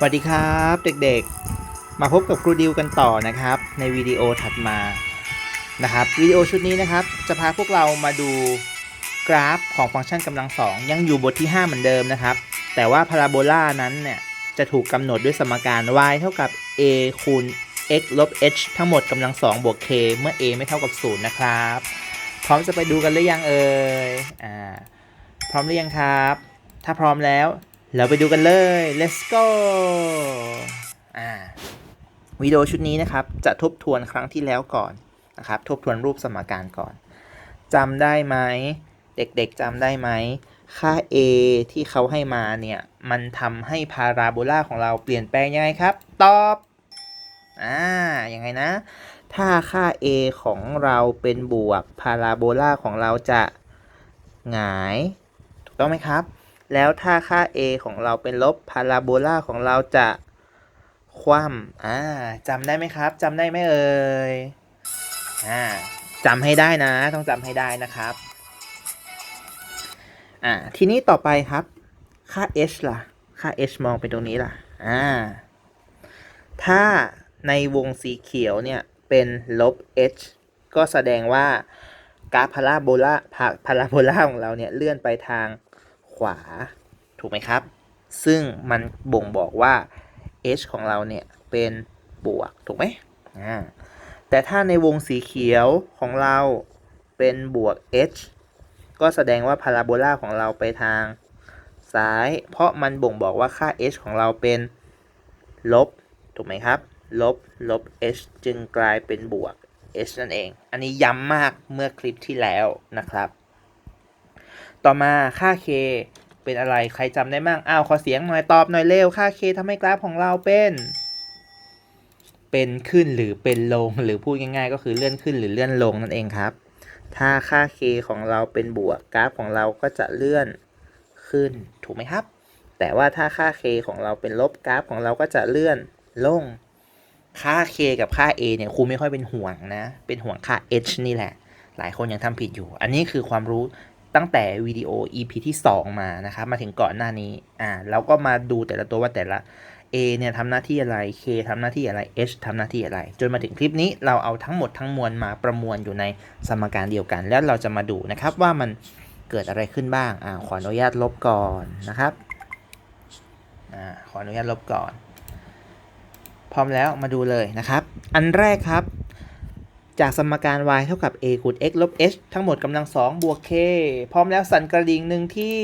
สวัสดีครับเด็กๆ มาพบกับครูดิวกันต่อนะครับ ในวิดีโอถัดมานะครับวิดีโอชุดนี้นะครับ จะพาพวกเรามาดูกราฟของฟังก์ชันกำลังสองยังอยู่บทที่ 5 เหมือนเดิมนะครับ แต่ว่าพาราโบลานั้นเนี่ยจะถูกกำหนดด้วยสมการ y เท่ากับ a คูณ x ลบ h ทั้งหมดกำลังสองบวก k เมื่อ a ไม่เท่ากับ 0 นะครับ พร้อมจะไปดูกันหรือยังเอ่ยอ่าพร้อมหรือยังครับ ถ้าพร้อมแล้ว เราไปดูกันเลย let's go อ่าวิดีโอชุดนี้นะครับ จะทบทวนครั้งที่แล้วก่อนนะครับ ทบทวนรูปสมการก่อนจำได้ไหม เด็กๆจำได้ไหม ค่า a ที่เขาให้มาเนี่ย มันทำให้พาราโบลาของเราเปลี่ยนแปลงยังไงครับ ตอบ อ่า ยังไงนะ ถ้าค่า a ของเราเป็นบวก พาราโบลาของเราจะหงาย ถูกต้องไหมครับ แล้วถ้าค่า a ของเราเป็นลบพาราโบลาของเราจะคว่ำอ่าจำได้ไหมครับจำได้ไหมเอ่ยอ่าจำให้ได้นะ ต้องจำให้ได้นะครับอ่าทีนี้ต่อไปครับ ค่า h ล่ะ ค่า h มองไปตรงนี้ล่ะอ่าถ้าในวงสีเขียวเนี่ย เป็นลบ h ก็แสดงว่ากราฟพาราโบลาพาราโบลาของเราเนี่ย เลื่อนไปทาง ขวา ถูกไหมครับ ซึ่งมันบ่งบอกว่า h ของเราเนี่ยเป็นบวก ถูกไหมอ่าแต่ถ้าในวงสีเขียวของเราเป็นบวก h ก็แสดงว่าพาราโบลาของเราไปทางซ้าย เพราะมันบ่งบอกว่าค่า h ของเราเป็นลบ ถูกไหมครับ ลบ ลบ h จึงกลายเป็นบวก h นั่นเอง อันนี้ย้ำมากเมื่อคลิปที่แล้วนะครับ ต่อมาค่า k เป็นอะไรใครจำได้มั่งอ้าวขอเสียงหน่อยตอบหน่อยเร็วค่า k ทำให้กราฟของเราเป็น เป็นขึ้นหรือเป็นลงหรือพูดง่ายๆ ก็คือเลื่อนขึ้นหรือเลื่อนลงนั่นเองครับ ถ้าค่า k ของเราเป็นบวกกราฟของเราก็จะเลื่อนขึ้นถูกไหมครับ แต่ว่าถ้าค่า k ของเราเป็นลบกราฟของเราก็จะเลื่อนลงค่า k กับค่า a เนี่ยครูไม่ค่อยเป็นห่วงนะ เป็นห่วงค่า h นี่แหละ หลายคนยังทำผิดอยู่ อันนี้คือความรู้ ตั้งแต่วิดีโอ EP ที่ 2 มานะครับมาถึงก่อนหน้านี้อ่าแล้วก็มาดูแต่ละตัวว่าแต่ละ A เนี่ยทำหน้าที่อะไร K ทำหน้าที่อะไร H ทำหน้าที่อะไร จนมาถึงคลิปนี้เราเอาทั้งหมดทั้งมวลมาประมวลอยู่ในสมการเดียวกัน แล้วเราจะมาดูนะครับว่ามันเกิดอะไรขึ้นบ้างอ่าขออนุญาตลบก่อนนะครับอ่าขออนุญาตลบก่อน พร้อมแล้วมาดูเลยนะครับ อันแรกครับ จากสมการ y เท่ากับ a คูณ x ลบ h ทั้งหมดกำลังสองบวก k พร้อมแล้วสั่นกระดิ่งหนึ่งที่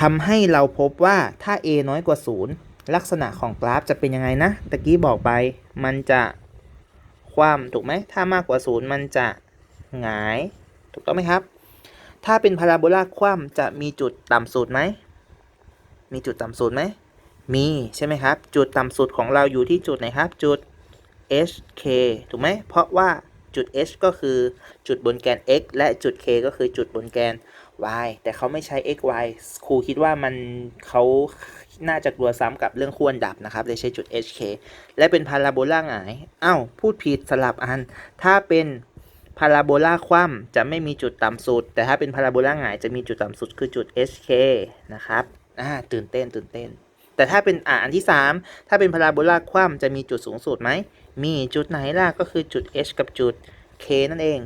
ทำให้เราพบว่าถ้า a น้อยกว่า 0 ลักษณะของกราฟจะเป็นยังไงนะ ตะกี้บอกไป มันจะคว่ำถูกไหม ถ้ามากกว่า 0 มันจะหงาย ถูกต้องไหมครับ ถ้าเป็นพาราโบลาคว่ำจะมีจุดต่ำสุดไหม มีจุดต่ำสุดไหม มีใช่ไหมครับ จุดต่ำสุดของเราอยู่ที่จุดไหนครับ จุด hk ถูกไหม เพราะว่าจุด h ก็คือจุดบนแกน x และจุด k ก็คือจุดบนแกน y แต่เขาไม่ใช้ x y ครูคิดว่ามันเขาน่าจะกลัวซ้ำกับเรื่องขั้วดับนะครับเลยใช้จุด hk และเป็นพาราโบลาหงายอ้าวพูดผิดสลับอัน ถ้าเป็นพาราโบลาคว่ำจะไม่มีจุดต่ำสุด แต่ถ้าเป็นพาราโบลาหงายจะมีจุดต่ำสุดคือจุด hk นะครับ อ่า ตื่นเต้น ตื่นเต้น แต่ถ้าเป็นอ่าอันที่ 3 ถ้าเป็นพาราโบลาคว่ำจะมีจุดสูงสุดไหม มีจุดไหนล่ะก็คือจุด h กับจุด k นั่นเอง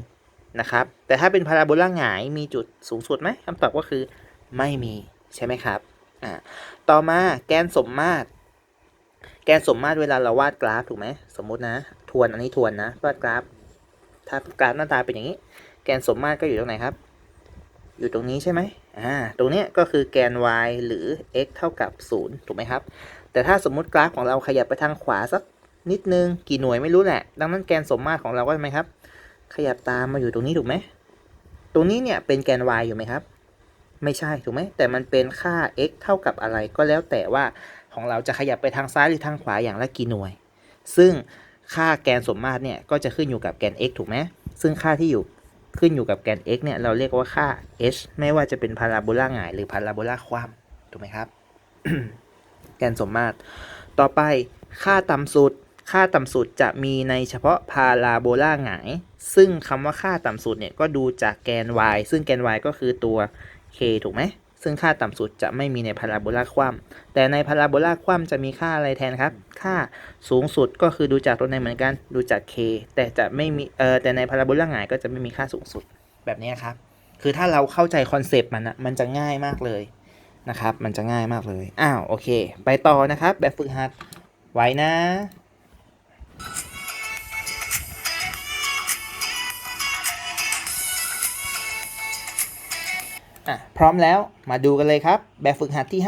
นะครับ แต่ถ้าเป็นพาราโบลาหงายมีจุดสูงสุดไหมคำตอบก็คือไม่มีใช่ไหมครับอ่าต่อมาแกนสมมาตร แกนสมมาตรเวลาเราวาดกราฟถูกไหมสมมุตินะ ทวนอันนี้ทวนนะวาดกราฟ ถ้ากราฟหน้าตาเป็นอย่างนี้ แกนสมมาตรก็อยู่ตรงไหนครับ อยู่ตรงนี้ใช่ไหม อ่าตรงนี้ก็คือแกน y หรือ x เท่ากับ 0 ถูกไหมครับ แต่ถ้าสมมุติกราฟของเราขยับไปทางขวาสักนิดนึงกี่หน่วยไม่รู้แหละ ดังนั้นแกนสมมาตรของเราก็ทำไหมครับ ขยับตามมาอยู่ตรงนี้ถูกไหม ตรงนี้เนี่ยเป็นแกน y อยู่ไหมครับ ไม่ใช่ถูกไหม แต่มันเป็นค่า x เท่ากับอะไรก็แล้วแต่ว่าของเราจะขยับไปทางซ้ายหรือทางขวาอย่างละกี่หน่วย ซึ่งค่าแกนสมมาตรเนี่ยก็จะขึ้นอยู่กับแกน x ถูกไหม ซึ่งค่าที่อยู่ ขึ้นอยู่กับแกน x เนี่ยเราเรียกว่าค่า h ไม่ว่าจะเป็นพาราโบลาหงายหรือพาราโบลาคว่ำถูกไหมครับ แกนสมมาตร ต่อไปค่าต่ำสุด ค่าต่ำสุดจะมีในเฉพาะพาราโบลาหงาย ซึ่งคำว่าค่าต่ำสุดเนี่ยก็ดูจากแกน y ซึ่งแกน y ก็คือตัว k ถูกไหม ซึ่งค่าต่ำสุดจะไม่มีในพาราโบลาคว่ำแต่ในพาราโบลาคว่ำจะมีค่าอะไรแทนครับ ค่าสูงสุดก็คือดูจากตัวในเหมือนกัน ดูจาก k แต่จะไม่มีเออแต่ในพาราโบลาหงายก็จะไม่มีค่าสูงสุดแบบนี้ครับ คือถ้าเราเข้าใจคอนเซปต์มันอะมันจะง่ายมากเลยนะครับ มันจะง่ายมากเลย อ้าว โอเค ไปต่อนะครับ แบบฝึกหัด ไว้นะ อะพร้อมแล้วมาดูกันเลยครับ แบบฝึกหัดที่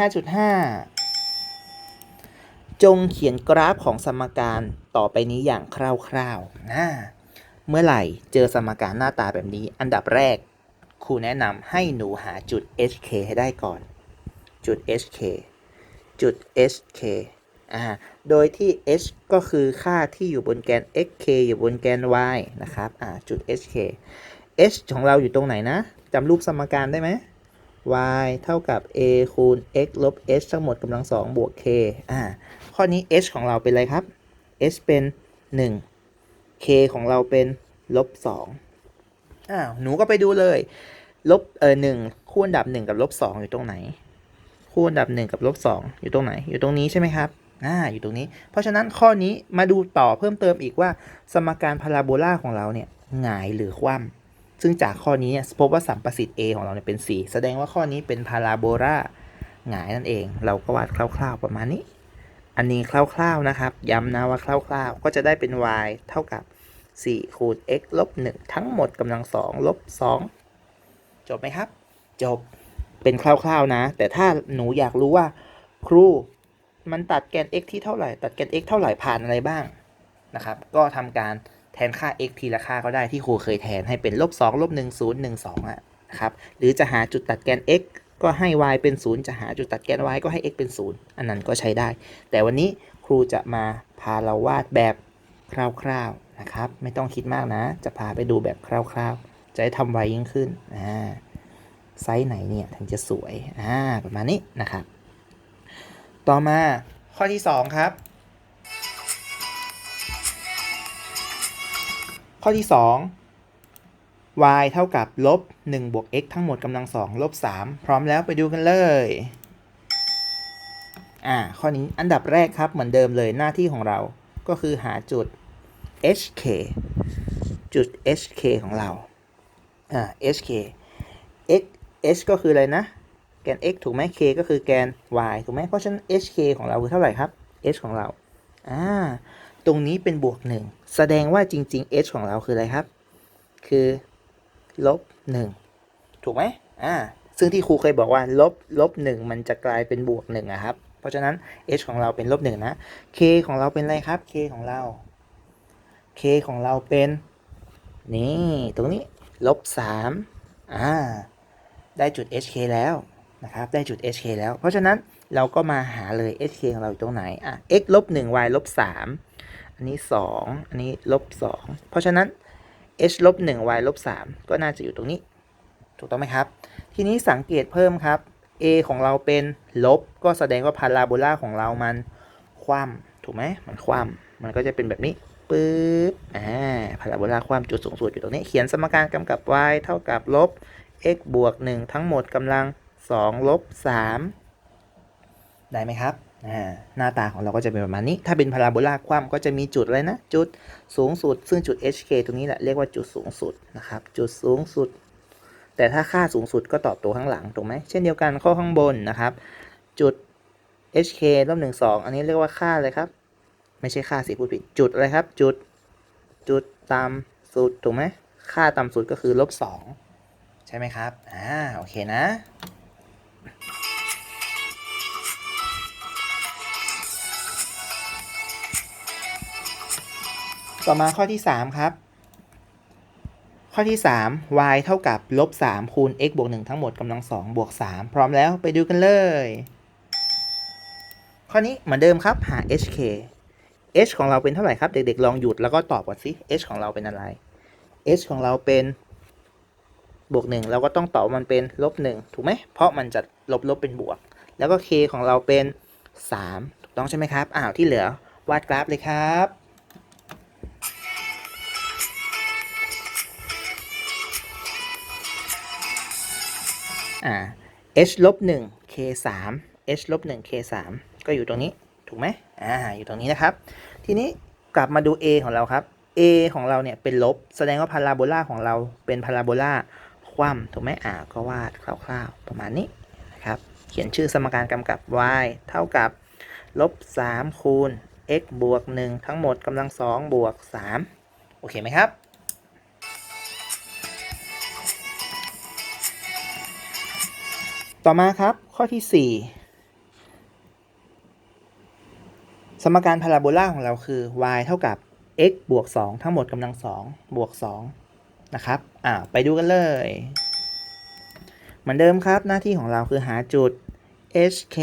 5.5 จงเขียนกราฟของสมการต่อไปนี้อย่างคร่าวๆนะเมื่อไหร่เจอสมการหน้าตาแบบนี้ อันดับแรกครูแนะนำให้หนูหาจุด hk ให้ได้ก่อน จุด hk จุด hk อ่า โดยที่ h ก็คือค่าที่อยู่บนแกน xk อยู่บนแกน y นะครับ อ่า จุด hk h ของเราอยู่ตรงไหนนะจำรูปสมการได้ไหม y เท่ากับ a คูณ x ลบ h ทั้งหมดกำลังสองบวก k อ่า ข้อนี้ h ของเราเป็นอะไรครับ h เป็น 1 k ของเราเป็นลบ2อ้าว หนูก็ไปดูเลย ลบ เออหนึ่งคู่อันดับหนึ่งกับลบสอยู่ตรงไหน คู่อันดับหนึ่งกับลบสองอยู่ตรงไหน อยู่ตรงนี้ใช่ไหมครับ อ่า อยู่ตรงนี้ เพราะฉะนั้นข้อนี้มาดูต่อเพิ่มเติมอีกว่า สมการพาราโบลาของเราเนี่ยหงายหรือคว่ำ ซึ่งจากข้อนี้พบว่าสัมประสิทธิ์ a ของเราเนี่ยเป็น 4 แสดงว่าข้อนี้เป็นพาราโบลาหงายนั่นเอง เราก็วาดคร่าว ๆประมาณนี้ อันนี้คร่าวๆนะครับ ย้ำนะว่าคร่าวๆ ก็จะได้เป็น y เท่ากับ 4 คูณ x ลบ 1 ทั้งหมดกำลัง2ลบ 2 จบไหมครับ จบ เป็นคร่าวๆนะ แต่ถ้าหนูอยากรู้ว่า ครูมันตัดแกน x ที่เท่าไหร่ ตัดแกน x เท่าไหร่ผ่านอะไรบ้างนะครับ ก็ทำการ แทนค่า x ทีละค่าก็ได้ที่ครูเคยแทนให้เป็นลบ2ลบ1 0 1 2อะนะครับ หรือจะหาจุดตัดแกน x ก็ให้ y เป็น 0 จะหาจุดตัดแกน y ก็ให้ x เป็น 0 อันนั้นก็ใช้ได้ แต่วันนี้ครูจะมาพาเราวาดแบบคร่าวๆนะครับ ไม่ต้องคิดมากนะ จะพาไปดูแบบคร่าวๆ จะได้ทำไวยิ่งขึ้นอ่าไซส์ไหนเนี่ยถึงจะสวยอ่าประมาณนี้นะครับ ต่อมาข้อที่ 2 ครับ ข้อที่ 2 y เท่ากับลบ1บวก x ทั้งหมดกำลัง2ลบ3พร้อมแล้วไปดูกันเลยอ่าข้อนี้อันดับแรกครับเหมือนเดิมเลยหน้าที่ของเราก็คือหาจุด hk จุด hk ของเราอ่า hk x h ก็คืออะไรนะ แกน x ถูกไหม k ก็คือแกน y ถูกไหมเพราะฉะนั้น hk ของเราคือเท่าไหร่ครับ h ของเราอ่า ตรงนี้เป็นบวก 1 แสดงว่าจริง ๆ h ของเราคืออะไรครับ คือลบ 1 ถูกไหมอ่าซึ่งที่ครูเคยบอกว่าลบลบ1มันจะกลายเป็นบวก1อะครับ เพราะฉะนั้น h ของเราเป็นลบ1นะ k ของเราเป็นอะไรครับ k ของเรา k ของเราเป็น นี่ ตรงนี้ลบ3อ่า ได้จุด hk แล้วนะครับ ได้จุด hk แล้ว เพราะฉะนั้นเราก็มาหาเลย hk ของเราอยู่ตรงไหน อะ x ลบ1 y ลบ3 อันนี้ 2 อันนี้ลบ 2 เพราะฉะนั้น h ลบ1 y ลบ3ก็น่าจะอยู่ตรงนี้ ถูกต้องไหมครับ ทีนี้สังเกตเพิ่มครับ a ของเราเป็นลบ ก็แสดงว่าพาราโบลาของเรามันคว่ำถูกไหมมันคว่ำมันก็จะเป็นแบบนี้ปึ๊บอ่าพาราโบลาความจุดสูงสุดอยู่ตรงนี้ เขียนสมการกำกับ y เท่ากับลบ x บวก 1 ทั้งหมดกำลัง 2 ลบ 3 ได้ไหมครับ หน้าตาของเราก็จะเป็นประมาณนี้ ถ้าเป็นพาราโบลาความก็จะมีจุดอะไรนะ จุดสูงสุด ซึ่งจุด hk ตรงนี้แหละเรียกว่าจุดสูงสุดนะครับ จุดสูงสุด แต่ถ้าค่าสูงสุดก็ตอบตัวข้างหลังถูกไหม เช่นเดียวกันข้อข้างบนนะครับ จุด hk ลบหนึ่งสองอันนี้เรียกว่าค่าอะไรครับ ไม่ใช่ค่าสิพูดผิด จุดอะไรครับ จุด จุดต่ำสุดถูกไหม ค่าต่ำสุดก็คือลบสองใช่ไหมครับ อ่า โอเคนะ ต่อมาข้อที่ 3 ครับ ข้อที่ 3 y เท่ากับลบ3คูณ x บวก1ทั้งหมดกำลัง2บวก3พร้อมแล้วไปดูกันเลย ข้อนี้เหมือนเดิมครับหา hk h ของเราเป็นเท่าไหร่ครับ เด็กๆ ลองหยุดแล้วก็ตอบก่อนสิ h ของเราเป็นอะไร h ของเราเป็นบวก1เราก็ต้องตอบมันเป็นลบ1ถูกไหมเพราะมันจะลบลบเป็นบวก แล้วก็ k ของเราเป็น 3 ถูกต้องใช่ไหมครับอ้าวที่เหลือวาดกราฟเลยครับ อ่า h ลบ1 k 3 h ลบ1 k 3ก็อยู่ตรงนี้ ถูกไหมอ่า อยู่ตรงนี้นะครับ ทีนี้กลับมาดู a ของเราครับ a ของเราเนี่ยเป็นลบ แสดงว่าพาราโบลาของเราเป็นพาราโบลาคว่ำถูกไหมอ่า ก็วาดคร่าวๆ ประมาณนี้นะครับ เขียนชื่อสมการกำกับ y เท่ากับลบ 3 คูณ x บวก 1 ทั้งหมดกำลัง 2 บวก 3 โอเคไหมครับ ต่อมาครับข้อที่ 4 สมการพาราโบลาของเราคือ y เท่ากับ x บวก 2 ทั้งหมดกำลัง 2 บวก 2 นะครับ อ่า ไปดูกันเลย เหมือนเดิมครับ หน้าที่ของเราคือหาจุด hk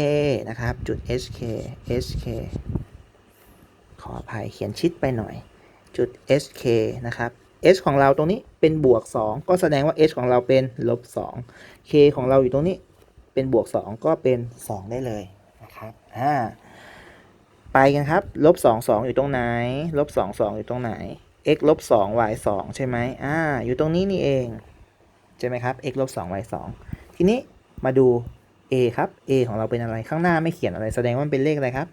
นะครับ จุด hk hk ขออภัยเขียนชิดไปหน่อย จุด hk นะครับ h ของเราตรงนี้เป็นบวก 2 ก็แสดงว่า h ของเราเป็นลบ 2 k ของเราอยู่ตรงนี้ เป็นบวก 2 ก็เป็น 2 ได้เลยนะครับอ่าไปกันครับลบ2 2 อยู่ตรงไหนลบ2 2 อยู่ตรงไหน x ลบ2 y 2ใช่ไหมอ่าอยู่ตรงนี้นี่เองใช่ไหมครับ x ลบ2 y 2ทีนี้มาดู a ครับ a ของเราเป็นอะไรข้างหน้าไม่เขียนอะไร แสดงว่ามันเป็นเลขอะไรครับ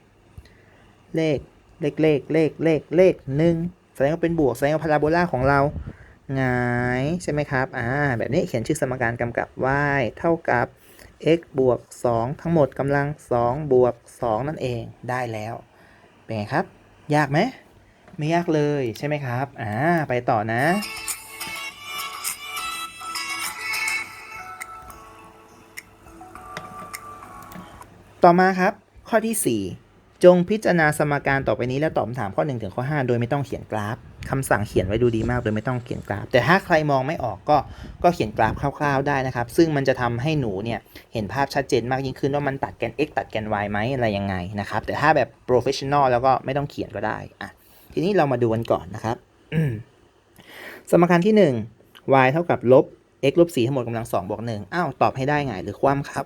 เลขเลขเลขเลขเลขเลขหนึ่งแสดงว่าเป็นบวกแสดงว่าพาราโบลาของเราหงายใช่ไหมครับอ่าแบบนี้เขียนชื่อสมการกำกับ y เท่ากับ x บวก 2 ทั้งหมดกำลัง 2 บวก 2 นั่นเองได้แล้ว เป็นไงครับ ยากไหมไม่ยากเลยใช่ไหมครับ อ่า ไปต่อนะ ต่อมาครับ ข้อที่ 4 จงพิจารณาสมการต่อไปนี้และตอบคำถามข้อ 1 ถึงข้อ 5 โดยไม่ต้องเขียนกราฟ คำสั่งเขียนไว้ดูดีมากโดยไม่ต้องเขียนกราฟ แต่ถ้าใครมองไม่ออกก็ก็เขียนกราฟคร่าว ๆ ได้นะครับ ซึ่งมันจะทำให้หนูเนี่ยเห็นภาพชัดเจนมากยิ่งขึ้นว่ามันตัดแกน x ตัดแกน y ไหมอะไรยังไงนะครับ แต่ถ้าแบบ professional แล้วก็ไม่ต้องเขียนก็ได้อะทีนี้เรามาดูกันก่อนนะครับ สมการที่ 1 y เท่ากับลบ x ลบ4ทั้งหมดกำลัง2บวก1อ้าวตอบให้ได้ไงหรือคว่ำครับ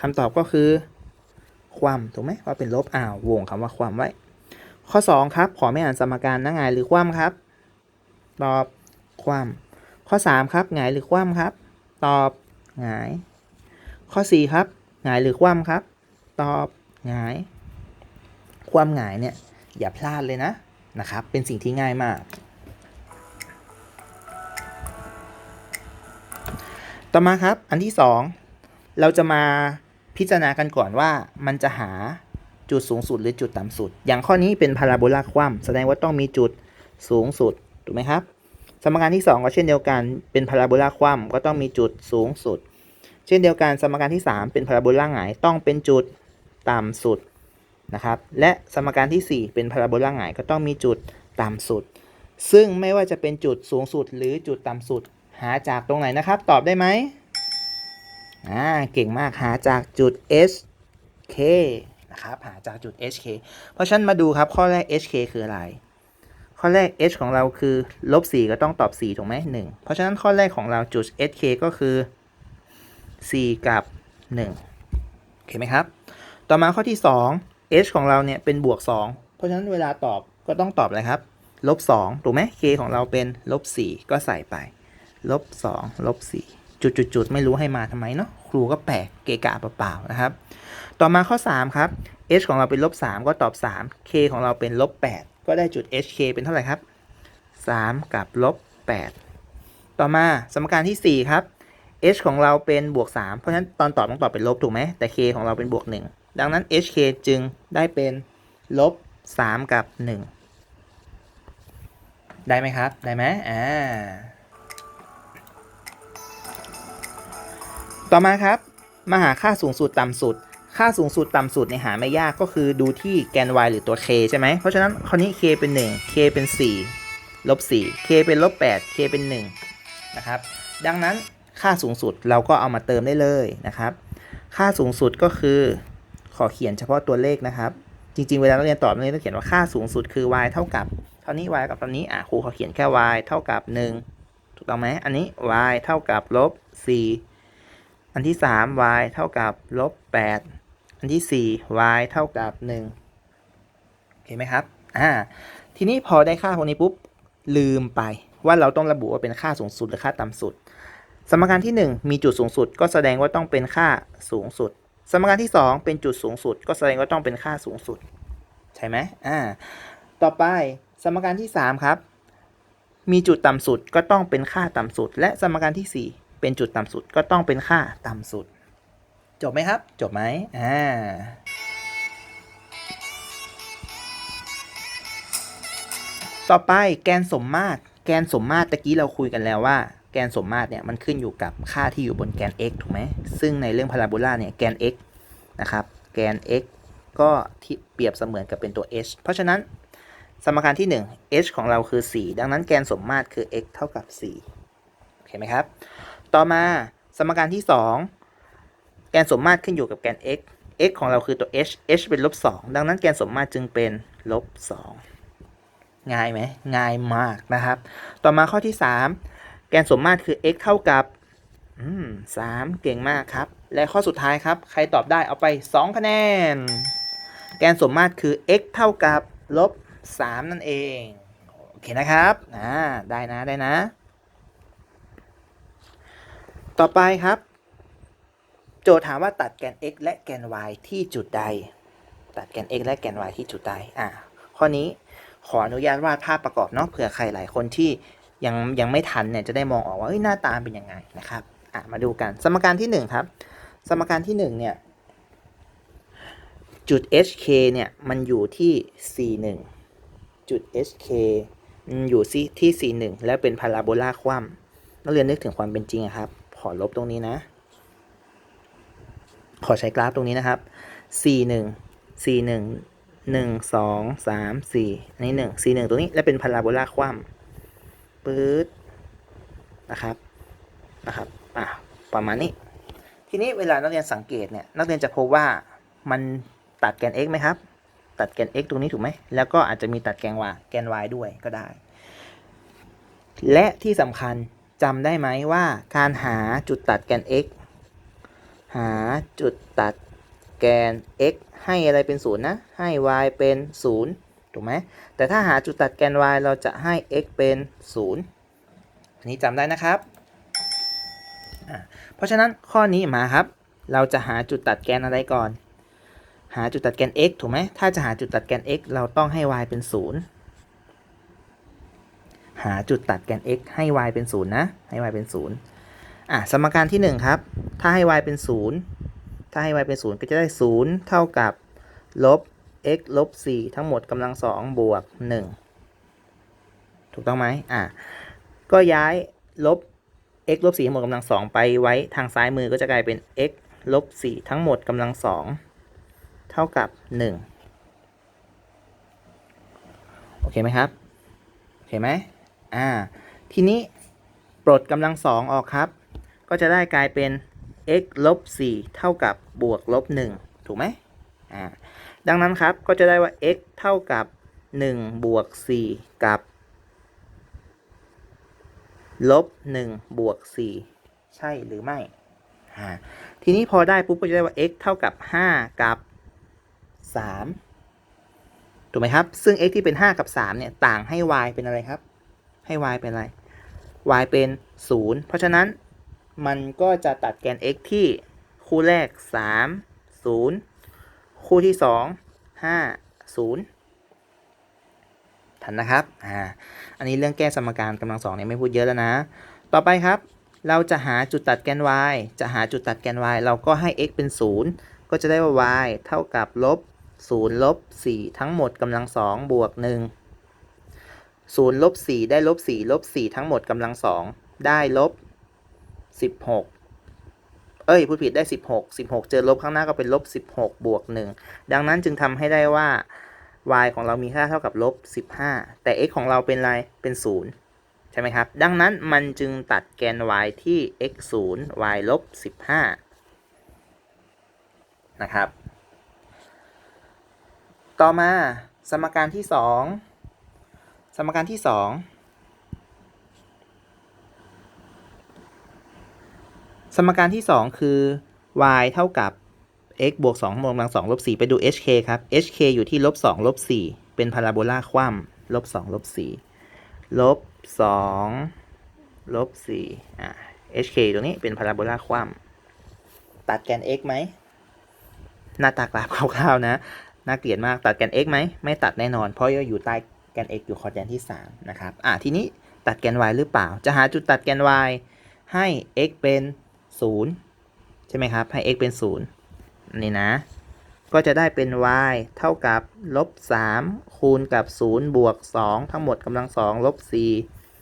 คำตอบก็คือความถูกไหมว่าเป็นลบอ้าววงคำว่าความไว้ ข้อ 2 ครับ ขอไม่อ่านสมการนะหงายหรือคว่ำครับ ตอบความข้อ 3 ครับหงายหรือคว่ำครับ ตอบหงาย ข้อ 4 ครับหงายหรือคว่ำครับ ตอบหงาย ความหงายเนี่ยอย่าพลาดเลยนะนะครับ เป็นสิ่งที่ง่ายมาก ต่อมาครับอันที่ 2 เราจะมาพิจารณากันก่อนว่ามันจะหา จุดสูงสุดหรือจุดต่ำสุด อย่างข้อนี้เป็นพาราโบลาคว่ำแสดงว่าต้องมีจุดสูงสุดถูกไหมครับ สมการที่ 2 ก็เช่นเดียวกันเป็นพาราโบลาคว่ำก็ต้องมีจุดสูงสุด เช่นเดียวกันสมการที่ 3 เป็นพาราโบลาหงายต้องเป็นจุดต่ำสุดนะครับและสมการทีสี่4 เป็นพาราโบลาหงายก็ต้องมีจุดต่ำสุด ซึ่งไม่ว่าจะเป็นจุดสูงสุดหรือจุดต่ำสุด หาจากตรงไหนนะครับ ตอบได้ไหมอ่าเก่งมากหาจากจุด S K นะครับหาจากจุด HK เพราะฉะนั้นมาดูครับข้อแรก HK คืออะไร ข้อแรก H ของเราคือลบ4ก็ต้องตอบ 4 ถูกไหม1เพราะฉะนั้นข้อแรกของเราจุด HK ก็คือ 4 กับ1โอเคไหมครับ ต่อมาข้อที่ 2 H ของเราเนี่ยเป็นบวก 2 เพราะฉะนั้นเวลาตอบก็ต้องตอบอะไรครับลบ2ถูกไหม K ของเราเป็นลบ4ก็ใส่ไปลบ2ลบ4จุดๆๆไม่รู้ให้มาทำไมเนาะ ครูก็แปลกเกะกะเปล่าๆนะครับ ต่อมาข้อ 3 ครับ h ของเราเป็นลบ3ก็ตอบ 3 k ของเราเป็นลบ8ก็ได้จุด hk เป็นเท่าไหร่ครับ 3 กับลบ8ต่อมาสมการที่ 4 ครับ h ของเราเป็นบวก 3 เพราะฉะนั้นตอนตอบต้องตอบเป็นลบถูกไหมแต่ k ของเราเป็นบวก 1 ดังนั้น hk จึงได้เป็นลบ 3 กับ 1 ได้ไหมครับ ได้ไหมอ่า ต่อมาครับ มาหาค่าสูงสุดต่ำสุด ค่าสูงสุดต่ำสุดเนี่ยหาไม่ยากก็คือดูที่แกน y หรือตัว k ใช่ไหมเพราะฉะนั้นคราวนี้ k เป็น 1 k เป็น 4 ลบ 4 k เป็นลบ 8 k เป็น 1 นะครับ ดังนั้นค่าสูงสุดเราก็เอามาเติมได้เลยนะครับ ค่าสูงสุดก็คือขอเขียนเฉพาะตัวเลขนะครับ จริงๆ เวลาเราเรียนตอบเราต้องเขียนว่าค่าสูงสุดคือ y เท่ากับ เท่านี้ y กับเท่านี้อะครูเขาเขียนแค่ y เท่ากับ 1 ถูกต้องไหมอันนี้ y เท่ากับลบ4 อันที่3 y เท่ากับลบ8อันที่4 y เท่ากับ1เห็นไหมครับ อ่า ทีนี้พอได้ค่าพวกนี้ปุ๊บ ลืมไปว่าเราต้องระบุว่าเป็นค่าสูงสุดหรือค่าต่ำสุด สมการที่ 1 มีจุดสูงสุด ก็แสดงว่าต้องเป็นค่าสูงสุด สมการที่ 2 เป็นจุดสูงสุด ก็แสดงว่าต้องเป็นค่าสูงสุด ใช่ไหมอ่า ต่อไปสมการที่ 3 ครับ มีจุดต่ำสุดก็ต้องเป็นค่าต่ำสุด และสมการที่ 4 เป็นจุดต่ำสุดก็ต้องเป็นค่าต่ำสุด จบไหมครับ จบไหมอ่าต่อไปแกนสมมาตร แกนสมมาตรตะกี้เราคุยกันแล้วว่า แกนสมมาตรเนี่ยมันขึ้นอยู่กับค่าที่อยู่บนแกน x ถูกไหมซึ่งในเรื่องพาราโบลาเนี่ยแกน x นะครับ แกน x ก็ที่เปรียบเสมือนกับเป็นตัว h เพราะฉะนั้นสมการที่ 1 h ของเราคือ 4 ดังนั้นแกนสมมาตรคือ x เท่ากับ 4 โอเคไหมครับ ต่อมาสมการที่ 2 แกนสมมาตรขึ้นอยู่กับแกน x x ของเราคือตัว h h เป็นลบ2ดังนั้นแกนสมมาตรจึงเป็นลบ2ง่ายไหมง่ายมากนะครับ ต่อมาข้อที่ 3 แกนสมมาตรคือ x เท่ากับสามเก่งมากครับ และข้อสุดท้ายครับ ใครตอบได้เอาไป 2 คะแนน แกนสมมาตรคือ x เท่ากับลบ3นั่นเอง โอเคนะครับอ่าได้นะได้นะ ต่อไปครับ โจทย์ถามว่าตัดแกน x และแกน y ที่จุดใด ตัดแกน x และแกน y ที่จุดใดอ่าข้อนี้ขออนุญาตวาดภาพประกอบเนาะเผื่อใครหลายคนที่ยังยังไม่ทันเนี่ยจะได้มองออกว่าหน้าตาเป็นยังไงนะครับอะมาดูกัน สมการที่หนึ่งครับ สมการที่หนึ่งเนี่ย จุด hk เนี่ย มันอยู่ที่ c1 จุด hk อยู่ที่ที่ c1 แล้วเป็นพาราโบลาคว่ำนักเรียนนึกถึงความเป็นจริงครับ ขอลบตรงนี้นะ ขอใช้กราฟตรงนี้นะครับ c1 c1 หนึ่งสองสามสี่อันนี้หนึ่งสี่หนึ่งตรงนี้ แล้วเป็นพาราโบลาคว่ำปื๊ดนะครับนะครับอะประมาณนี้ ทีนี้เวลานักเรียนสังเกตเนี่ยนักเรียนจะพบว่ามันตัดแกน x ไหมครับ ตัดแกน x ตรงนี้ถูกไหม แล้วก็อาจจะมีตัดแกน y แกน y ด้วยก็ได้ และที่สำคัญ จำได้ไหมว่าการหาจุดตัดแกน x หาจุดตัดแกน x ให้อะไรเป็นศูนย์นะ ให้ y เป็นศูนย์ถูกไหมแต่ถ้าหาจุดตัดแกน y เราจะให้ x เป็นศูนย์อันนี้จำได้นะครับ เพราะฉะนั้นข้อนี้มาครับ เราจะหาจุดตัดแกนอะไรก่อน หาจุดตัดแกน x ถูกไหมถ้าจะหาจุดตัดแกน x เราต้องให้ y เป็นศูนย์ หาจุดตัดแกน x ให้ y เป็นศูนย์นะ ให้ y เป็นศูนย์อะ สมการที่หนึ่งครับ ถ้าให้ y เป็นศูนย์ถ้าให้ y เป็นศูนย์ก็จะได้ศูนย์เท่ากับลบ x ลบ 4 ทั้งหมดกำลังสองบวก 1 ถูกต้องไหมอะ ก็ย้ายลบ x ลบ 4 ทั้งหมดกำลังสองไปไว้ทางซ้ายมือก็จะกลายเป็น x ลบ 4 ทั้งหมดกำลังสองเท่ากับ 1 โอเคไหมครับ โอเคไหม อ่า ทีนี้ปลดกำลังสองออกครับ ก็จะได้กลายเป็น x ลบ4เท่ากับบวกลบ1ถูกไหมอ่า ดังนั้นครับก็จะได้ว่า x เท่ากับ 1 บวก 4 กับลบ1บวก4ใช่หรือไม่ ทีนี้พอได้ปุ๊บก็จะได้ว่า x เท่ากับ 5 กับ 3 ถูกไหมครับ ซึ่ง x ที่เป็น 5 กับ 3 เนี่ย ต่างให้ y เป็นอะไรครับ ให้ y เป็นอะไร y เป็น 0 เพราะฉะนั้นมันก็จะตัดแกน x ที่คู่แรก 3 0 คู่ที่ 2 5 0 ทันนะครับ อ่า อันนี้เรื่องแก้สมการกำลังสองเนี่ยไม่พูดเยอะแล้วนะ ต่อไปครับ เราจะหาจุดตัดแกน y จะหาจุดตัดแกน y เราก็ให้ x เป็น 0 ก็จะได้ว่า y เท่ากับลบ0ลบ4ทั้งหมดกำลังสองบวก1 0ลบ4ได้ลบ4ลบ4ทั้งหมดกำลังสองได้ลบ16เอ้ยพูดผิดได้16 16เจอลบข้างหน้าก็เป็นลบ16บวก1ดังนั้นจึงทำให้ได้ว่า y ของเรามีค่าเท่ากับลบ15แต่ x ของเราเป็นอะไรเป็น0ใช่ไหมครับ ดังนั้นมันจึงตัดแกน y ที่ x 0 y ลบ15 นะครับ ต่อมาสมการที่ 2 มการที่2สมการที่ 2 คือ y เท่ากับ x บวก2บวกกำลัง2ลบ4ไปดู hk ครับ hk อยู่ที่ลบ2ลบ4เป็นพาราโบลาคว่ำลบ2ลบ4ลบ2ลบ4อะ hk ตรงนี้เป็นพาราโบลาคว่ำตัดแกน x ไหม หน้าตากราฟคร่าวๆนะ น่าเกลียดมากตัดแกน x ไหม ไม่ตัดแน่นอน เพราะอยู่ใต้ แกน x อยู่คอร์ดแกนที่ 3 นะครับ อะทีนี้ตัดแกน y หรือเปล่า จะหาจุดตัดแกน y ให้ x เป็น 0 ใช่ไหมครับ ให้ x เป็น 0 นี่นะ ก็จะได้เป็น y เท่ากับลบ3คูณกับ 0 บวก 2 ทั้งหมดกำลัง 2 ลบ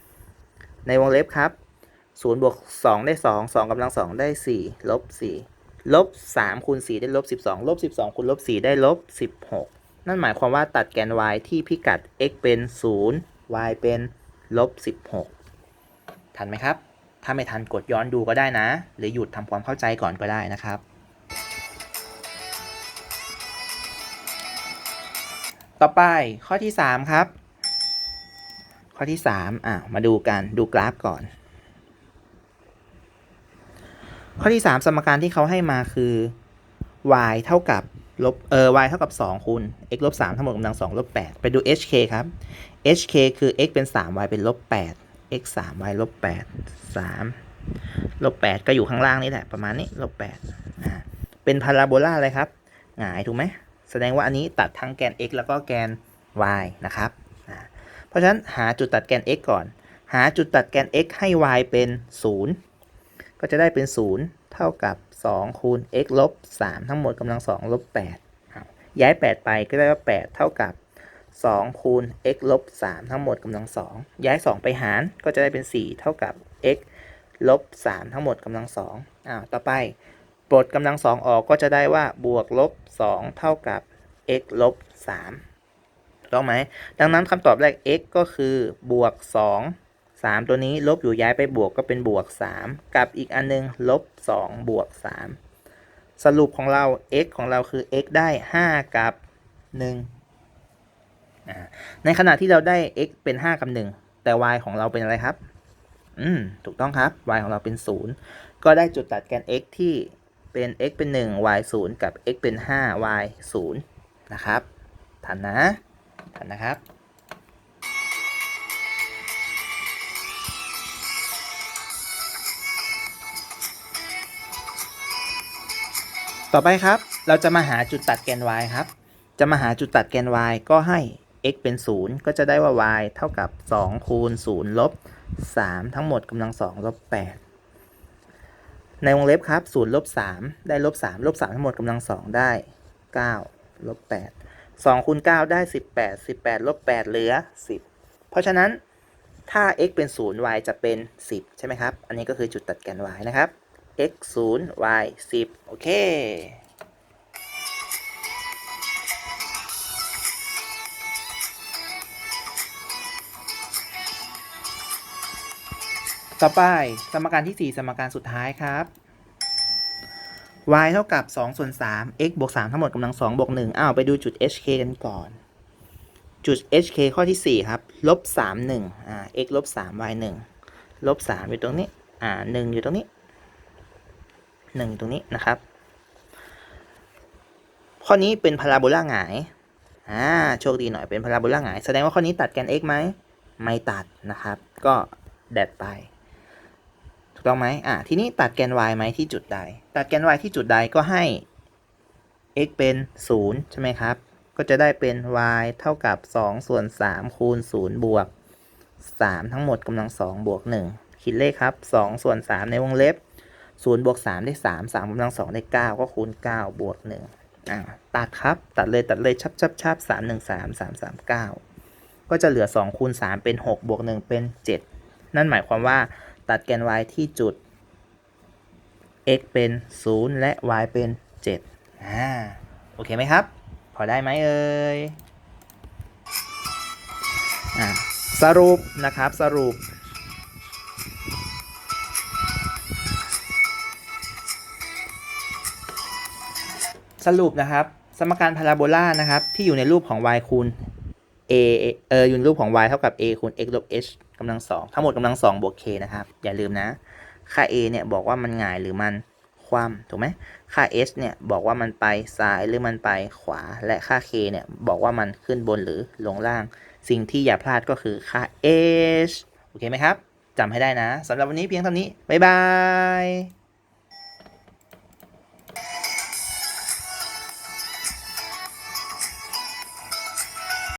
4 ในวงเล็บครับ 0 บวก 2 ได้ 2 2กำลัง 2 ได้ 4 ลบ 4 ลบ 3 คูณ 4 ได้ลบ 12 ลบ 12 คูณลบ 4 ได้ลบ 16 นั่นหมายความว่าตัดแกน y ที่พิกัด x เป็น 0 y เป็นลบ16 ทันไหมครับ ถ้าไม่ทันกดย้อนดูก็ได้นะ หรือหยุดทำความเข้าใจก่อนก็ได้นะครับ ต่อไปข้อที่ 3 ครับ ข้อที่ 3อะมาดูกันดูกราฟก่อน ข้อที่ 3 สมการที่เขาให้มาคือ y เท่ากับ ลบเออ y เท่ากับ 2 คูณ x ลบ3ทั้งหมดกำลัง2ลบ8ไปดู hk ครับ hk คือ x เป็น 3 y เป็นลบ8 x 3 y ลบ8 3ลบ8ก็อยู่ข้างล่างนี่แหละ ประมาณนี้ลบ8อ่าเป็นพาราโบลาอะไรครับหงายถูกไหม แสดงว่าอันนี้ตัดทั้งแกน x แล้วก็แกน y นะครับอ่าเพราะฉะนั้นหาจุดตัดแกน x ก่อน หาจุดตัดแกน x ให้ y เป็น 0 ก็จะได้เป็น 0 เท่ากับ 2 คูณ x ลบ 3 ทั้งหมดกำลัง 2 ลบ8ย้าย 8 ไปก็ได้ว่า 8 เท่ากับ 2 คูณ x ลบ 3 ทั้งหมดกำลัง 2 ย้าย 2 ไปหารก็จะได้เป็น 4 เท่ากับ x ลบ 3 ทั้งหมดกำลัง2อ้าวต่อไปปลดกำลัง 2 ออกก็จะได้ว่าบวกลบ 2 เท่ากับ x ลบ3ถูกต้องไหม ดังนั้นคำตอบแรก x ก็คือบวก 2 3 ตัวนี้ลบอยู่ย้ายไปบวกก็เป็นบวก 3 กับอีกอันนึงลบ2บวก 3 สรุปของเรา x ของเราคือ x ได้ 5 กับ1อ่าในขณะที่เราได้ x เป็น 5 กับ 1 แต่ y ของเราเป็นอะไรครับ อืม ถูกต้องครับ y ของเราเป็น 0 ก็ได้จุดตัดแกน x ที่เป็น x เป็น 1 y 0 กับ x เป็น 5 y 0 นะครับ ทันนะ ทันนะครับ ต่อไปครับ เราจะมาหาจุดตัดแกน y ครับ จะมาหาจุดตัดแกน y ก็ให้ x เป็น 0 ก็จะได้ว่า y เท่ากับ 2 คูณ 0 ลบ 3 ทั้งหมดกำลัง 2 ลบ 8 ในวงเล็บครับ 0 ลบ 3 ได้ลบ 3 ลบ 3 ทั้งหมดกำลัง 2 ได้ 9 ลบ 8 2คูณ9ได้ 18 18 ลบ 8 เหลือ 10 เพราะฉะนั้นถ้า x เป็น 0 y จะเป็น 10 ใช่ไหมครับ อันนี้ก็คือจุดตัดแกน y นะครับ x 0 y 10 โอเค ต่อไปสมการที่ 4 สมการสุดท้ายครับ y เท่ากับ 2 ส่วน 3 x บวก 3 ทั้งหมดกำลัง 2 บวก 1 อ้าว ไปดูจุด hk กันก่อน จุด hk ข้อที่ 4 ครับ ลบ 3 1 อ่า x ลบ 3 y 1ลบ 3 อยู่ตรงนี้ อ่า 1 อยู่ตรงนี้ 1อยู่ตรงนี้นะครับ ข้อนี้เป็นพาราโบลาหงายอ่าโชคดีหน่อยเป็นพาราโบลาหงาย แสดงว่าข้อนี้ตัดแกน x ไหมไม่ตัดนะครับ ก็แดดไป ถูกต้องไหมอะทีนี้ตัดแกน y ไหมที่จุดใด ตัดแกน y ที่จุดใดก็ให้ x เป็น 0 ใช่ไหมครับ ก็จะได้เป็น y เท่ากับ 2 ส่วน 3 คูณ 0 บวก 3 ทั้งหมดกำลัง 2 บวก 1 คิดเลขครับ 2 ส่วน 3 ในวงเล็บ 0บวก3ได้3 3กำลัง2ได้9ก็คูณ9บวก1อ่าตัดครับ ตัดเลยตัดเลยชับชับชับ3 1 3 3 3 9ก็จะเหลือ2คูณ3เป็น6บวก1เป็น7นั่นหมายความว่าตัดแกน y ที่จุด x เป็น 0 และ y เป็น7อ่าโอเคไหมครับ พอได้ไหมเอ่ยอ่าสรุปนะครับสรุป สรุปนะครับ สมการพาราโบลานะครับ ที่อยู่ในรูปของ y คูณ a เอออยู่ในรูปของ y เท่ากับ a คูณ x ลบ h กำลังสองทั้งหมดกำลังสองบวก k นะครับ อย่าลืมนะ ค่า a เนี่ยบอกว่ามันหงายหรือมันคว่ำถูกไหมค่า h เนี่ยบอกว่ามันไปซ้ายหรือมันไปขวา และค่า k เนี่ยบอกว่ามันขึ้นบนหรือลงล่าง สิ่งที่อย่าพลาดก็คือค่า h โอเคไหมครับจำให้ได้นะสำหรับวันนี้เพียงเท่านี้ บ๊ายบาย